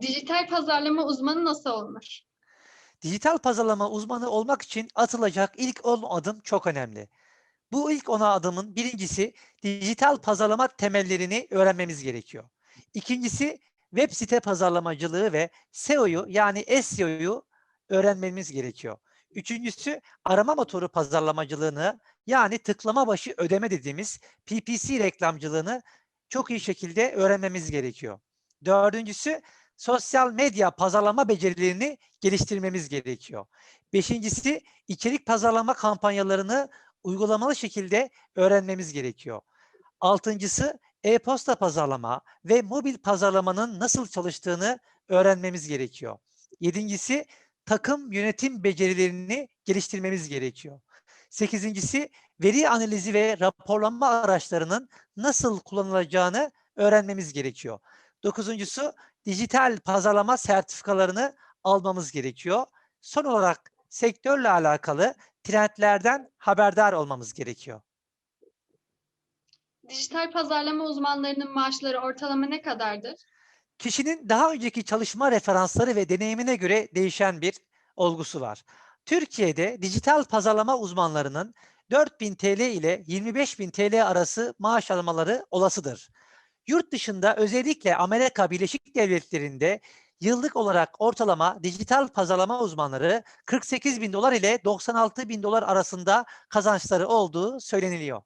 Dijital pazarlama uzmanı nasıl olunur? Dijital pazarlama uzmanı olmak için atılacak ilk 10 adım çok önemli. Bu ilk 10 adımın birincisi dijital pazarlama temellerini öğrenmemiz gerekiyor. İkincisi web site pazarlamacılığı ve SEO'yu yani SEO'yu öğrenmemiz gerekiyor. Üçüncüsü arama motoru pazarlamacılığını yani tıklama başı ödeme dediğimiz PPC reklamcılığını çok iyi şekilde öğrenmemiz gerekiyor. Dördüncüsü sosyal medya pazarlama becerilerini geliştirmemiz gerekiyor. Beşincisi içerik pazarlama kampanyalarını uygulamalı şekilde öğrenmemiz gerekiyor. Altıncısı e-posta pazarlama ve mobil pazarlamanın nasıl çalıştığını öğrenmemiz gerekiyor. Yedincisi takım yönetim becerilerini geliştirmemiz gerekiyor. Sekizincisi veri analizi ve raporlama araçlarının nasıl kullanılacağını öğrenmemiz gerekiyor. Dokuzuncusu dijital pazarlama sertifikalarını almamız gerekiyor. Son olarak sektörle alakalı trendlerden haberdar olmamız gerekiyor. Dijital pazarlama uzmanlarının maaşları ortalama ne kadardır? Kişinin daha önceki çalışma referansları ve deneyimine göre değişen bir olgusu var. Türkiye'de dijital pazarlama uzmanlarının 4000 TL ile 25000 TL arası maaş almaları olasıdır. Yurt dışında özellikle Amerika Birleşik Devletleri'nde yıllık olarak ortalama dijital pazarlama uzmanları 48 bin dolar ile 96 bin dolar arasında kazançları olduğu söyleniliyor.